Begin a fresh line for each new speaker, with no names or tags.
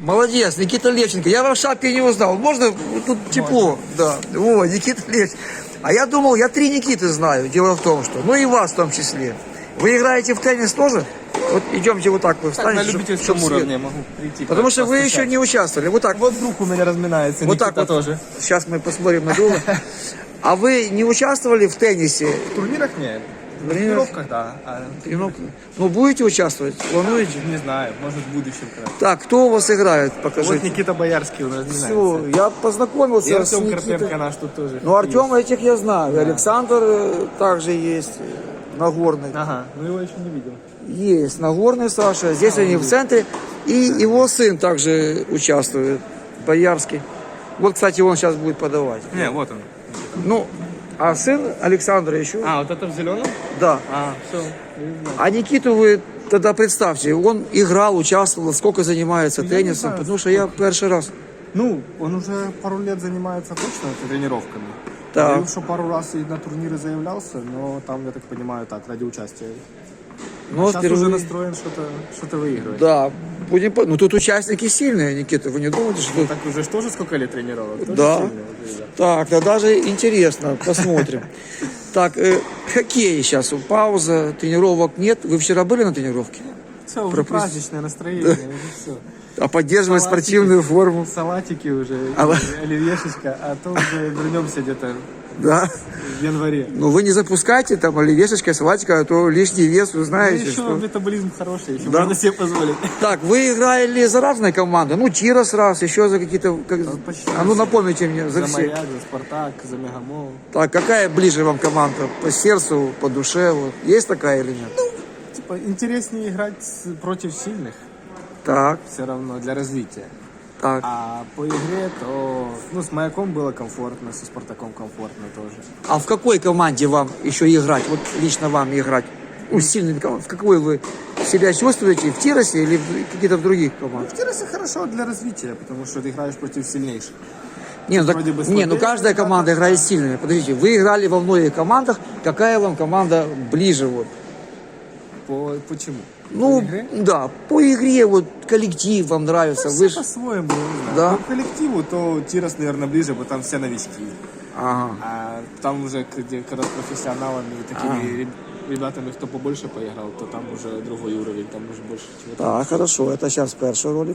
Молодец, Никита Левченко. Я вам в шапке не узнал. Можно? Тут тепло. Да. О, Никита Левченко. А я думал, я три Никиты знаю. Дело в том, что... Ну и вас в том числе. Вы играете в теннис тоже? Вот идемте вот так вы
Так, на
встанете, чтоб-
любительском
чтоб свет.
уровне могу прийти.
Потому что вы еще не участвовали. Вот так.
Вот друг у меня разминается,
Вот
Никита
так вот.
тоже.
Сейчас мы посмотрим на друга. А вы не участвовали в теннисе?
В турнирах нет. В
Турнирах?
тренировках, да. А
Ну, ну, будете участвовать? Плануете?
не знаю, может в будущем.
Так, кто у вас играет?
Вот
Покажите.
Никита Боярский, он разминается.
Все, я познакомился
И
с Никитой.
Карпенко наш тут тоже.
Ну, Артема этих я знаю. Александр э, также есть. э, Нагорный.
Ага, ну его еще не видел.
Есть. Нагорный Саша. Здесь они в центре. И его сын также участвует. Боярский. Вот, кстати, он сейчас будет подавать.
Не, вот он.
Ну, а сын Александра еще?
А, вот это в зеленом?
Да.
А, все.
А Никиту вы тогда представьте, он играл, участвовал, сколько занимается
Я не
теннисом,
знаю,
потому что я первый раз.
Ну, он уже пару лет занимается точно тренировками.
Так.
Говорил, что пару раз и на турниры заявлялся, но там, я так понимаю, так, ради участия.
Но
Сейчас уже
впервые-
настроен что-то что выигрывать.
Да, будем Ну тут участники сильные, Никита, вы не думаете, что...
Так уже тоже сколько лет тренировок? Тоже
Да.
сильные уже, да.
Так, да даже интересно, посмотрим. Так, э, хоккей сейчас, пауза, тренировок нет. Вы вчера были на тренировке?
Все, уже
Пропусти-
праздничное настроение, уже все.
А поддерживать
Салатики.
спортивную форму?
Салатики уже,
А
оливьешечка, а то уже вернемся где-то
Да.
в январе.
Ну вы не запускайте там оливешечка, салатика, а то лишний вес, вы
Ну,
знаете,
еще
что...
метаболизм хороший, еще
Да.
можно себе позволить.
Так, вы играли за разные команды? Ну, Тирос раз, еще за какие-то... как-
почти
А ну напомните мне, за
За
все.
Маяк, за Спартак, за Мегамол.
Так, какая ближе вам команда? По сердцу, по душе? Вот. Есть такая или нет?
Типа, интереснее играть против сильных,
Так,
все равно, для развития.
Так.
А по игре, то, ну, с Маяком было комфортно, со Спартаком комфортно тоже.
А в какой команде вам еще играть? Вот лично вам играть? Командами. В какой вы себя чувствуете? В Тиросе или в каких-то в других командах?
В Тиросе хорошо для развития, потому что ты играешь против сильнейших.
Не, ну, так-
бы
не, ну каждая
да,
команда играет сильными. Подождите, вы играли во многих командах. Какая вам команда ближе? Вот?
По, почему?
Ну,
По игре?
да, по игре, вот коллектив вам нравится.
Все
Вы ж-
по-своему.
Да?
По коллективу, то Тирос, наверное, ближе, потому там все новички.
Ага.
А там уже, где, когда с профессионалами, такими реб- ребятами, кто побольше поиграл, то там уже другой уровень, там уже больше чего-то.
Так, хорошо, это сейчас перший ролик.